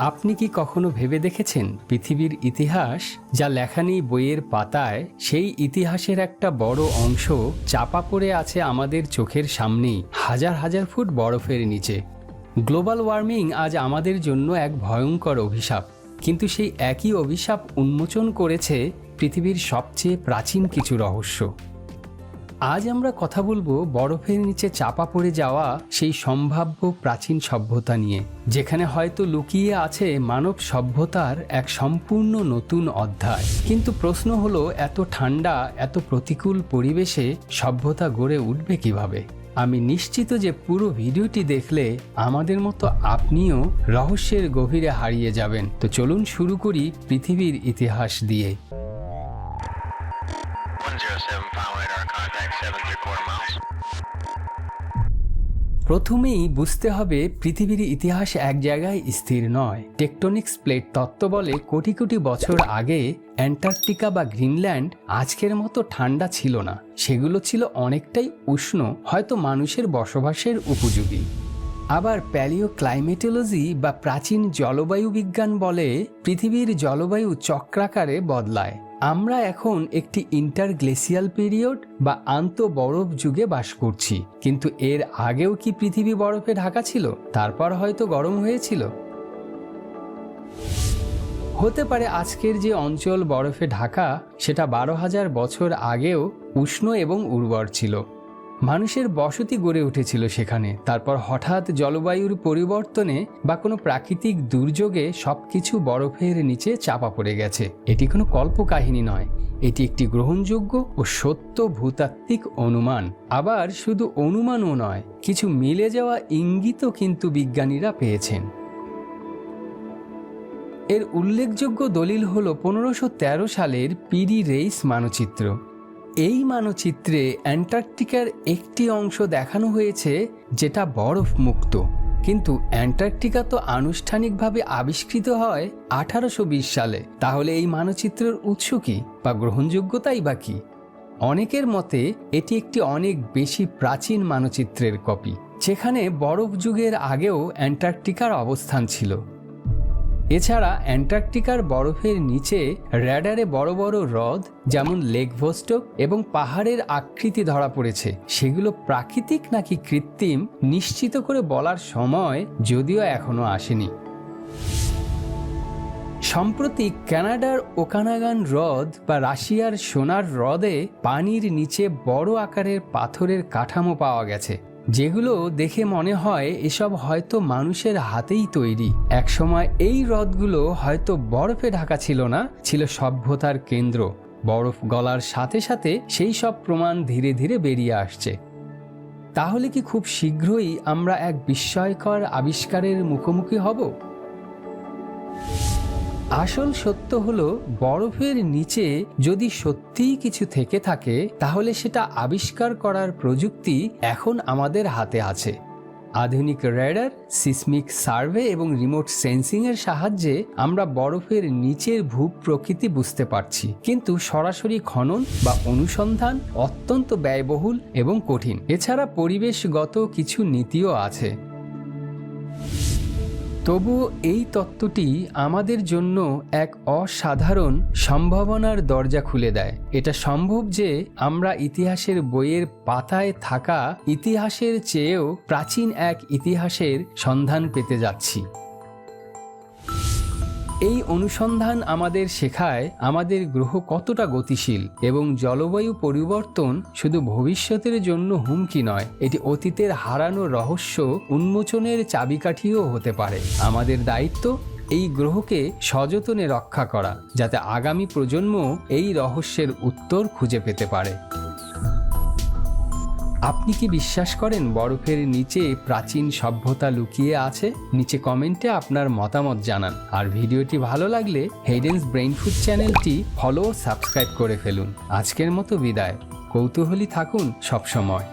আপনি কি কখনো ভেবে দেখেছেন পৃথিবীর ইতিহাস, যা লেখা নেই বইয়ের পাতায়, সেই ইতিহাসের একটা বড় অংশ চাপা পড়ে আছে আমাদের চোখের সামনেই, হাজার হাজার ফুট বরফের নিচে? গ্লোবাল ওয়ার্মিং আজ আমাদের জন্য এক ভয়ঙ্কর অভিশাপ। কিন্তু সেই একই অভিশাপ উন্মোচন করেছে পৃথিবীর সবচেয়ে প্রাচীন কিছু রহস্য। আজ আমরা কথা বলব বরফের নিচে চাপা পড়ে যাওয়া সেই সম্ভাব্য প্রাচীন সভ্যতা নিয়ে, যেখানে হয়তো লুকিয়ে আছে মানব সভ্যতার এক সম্পূর্ণ নতুন অধ্যায়। কিন্তু প্রশ্ন হলো, এত ঠান্ডা, এত প্রতিকূল পরিবেশে সভ্যতা গড়ে উঠবে কীভাবে? আমি নিশ্চিত যে পুরো ভিডিওটি দেখলে আমাদের মতো আপনিও রহস্যের গভীরে হারিয়ে যাবেন। তো চলুন শুরু করি পৃথিবীর ইতিহাস দিয়ে। প্রথমেই বুঝতে হবে পৃথিবীর ইতিহাস এক জায়গায় স্থির নয়। টেকটনিক্স প্লেট তত্ত্ব বলে কোটি কোটি বছর আগে অ্যান্টার্কটিকা বা গ্রিনল্যান্ড আজকের মতো ঠান্ডা ছিল না। সেগুলো ছিল অনেকটাই উষ্ণ, হয়তো মানুষের বসবাসের উপযোগী। আবার প্যালিও ক্লাইমেটোলজি বা প্রাচীন জলবায়ু বিজ্ঞান বলে পৃথিবীর জলবায়ু চক্রাকারে বদলায়। আমরা এখন একটি ইন্টারগ্লেসিয়াল পিরিয়ড বা আন্ত বরফ যুগে বাস করছি। কিন্তু এর আগেও কি পৃথিবী বরফে ঢাকা ছিল? তারপর হয়তো গরম হয়েছিল। হতে পারে আজকের যে অঞ্চল বরফে ঢাকা, সেটা বারো হাজার বছর আগেও উষ্ণ এবং উর্বর ছিল। মানুষের বসতি গড়ে উঠেছিল সেখানে। তারপর হঠাৎ জলবায়ুর পরিবর্তনে বা কোনো প্রাকৃতিক দুর্যোগে সবকিছু বরফের নিচে চাপা পড়ে গেছে। এটি কোনো কল্পকাহিনী নয়। এটি একটি গ্রহণযোগ্য ও সত্য ভূতাত্ত্বিক অনুমান। আবার শুধু অনুমানও নয়, কিছু মিলে যাওয়া ইঙ্গিতও কিন্তু বিজ্ঞানীরা পেয়েছেন। এর উল্লেখযোগ্য দলিল হল পনেরোশো সালের পিডি রেইস মানচিত্র। এই মানচিত্রে অ্যান্টার্কটিকার একটি অংশ দেখানো হয়েছে, যেটা বরফ মুক্ত। কিন্তু অ্যান্টার্কটিকা তো আনুষ্ঠানিকভাবে আবিষ্কৃত হয় আঠারোশো বিশ সালে। তাহলে এই মানচিত্রের উৎস কি বা গ্রহণযোগ্যতাই বা কি? অনেকের মতে এটি একটি অনেক বেশি প্রাচীন মানচিত্রের কপি, যেখানে বরফ যুগের আগেও অ্যান্টার্কটিকার অবস্থান ছিল। এছাড়া অ্যান্টার্কটিকার বরফের নিচে র্যাডারে বড় বড় হ্রদ, যেমন লেক ভোস্টক এবং পাহাড়ের আকৃতি ধরা পড়েছে। সেগুলো প্রাকৃতিক নাকি কৃত্রিম, নিশ্চিত করে বলার সময় যদিও এখনও আসেনি। সম্প্রতি কানাডার ওকানাগান হ্রদ বা রাশিয়ার সোনার হ্রদে পানির নিচে বড় আকারের পাথরের কাঠামো পাওয়া গেছে। যেগুলো দেখে মনে হয় এসব হয়তো মানুষের হাতেই তৈরি। একসময় এই হ্রদগুলো হয়তো বরফে ঢাকা ছিল না, ছিল সভ্যতার কেন্দ্র। বরফ গলার সাথে সাথে সেই সব প্রমাণ ধীরে ধীরে বেরিয়ে আসছে। তাহলে কি খুব শীঘ্রই আমরা এক বিস্ময়কর আবিষ্কারের মুখোমুখি হব? আসল সত্য হলো, বরফের নিচে যদি সত্যিই কিছু থেকে থাকে, তাহলে সেটা আবিষ্কার করার প্রযুক্তি এখন আমাদের হাতে আছে। আধুনিক রেডার সিসমিক সার্ভে এবং রিমোট সেন্সিং এর সাহায্যে আমরা বরফের নিচের ভূপ্রকৃতি বুঝতে পারছি। কিন্তু সরাসরি খনন বা অনুসন্ধান অত্যন্ত ব্যয়বহুল এবং কঠিন। এছাড়া পরিবেশগত কিছু নীতিও আছে। তবুও এই তত্ত্বটি আমাদের জন্য এক অসাধারণ সম্ভাবনার দরজা খুলে দেয়। এটা সম্ভব যে আমরা ইতিহাসের বইয়ের পাতায় থাকা ইতিহাসের চেয়েও প্রাচীন এক ইতিহাসের সন্ধান পেতে যাচ্ছি। এই অনুসন্ধান আমাদের শেখায় আমাদের গ্রহ কতটা গতিশীল এবং জলবায়ু পরিবর্তন শুধু ভবিষ্যতের জন্য হুমকি নয়, এটি অতীতের হারানো রহস্য উন্মোচনের চাবিকাঠিও হতে পারে। আমাদের দায়িত্ব এই গ্রহকে সযতনে রক্ষা করা, যাতে আগামী প্রজন্ম এই রহস্যের উত্তর খুঁজে পেতে পারে। আপনি কি বিশ্বাস করেন বরফের নিচে প্রাচীন সভ্যতা লুকিয়ে আছে? নিচে কমেন্টে আপনার মতামত জানান। আর ভিডিওটি ভালো লাগলে হেডেন্স ব্রেইন ফুড চ্যানেলটি ফলো ও সাবস্ক্রাইব করে ফেলুন। আজকের মতো বিদায়। কৌতূহলী থাকুন সবসময়।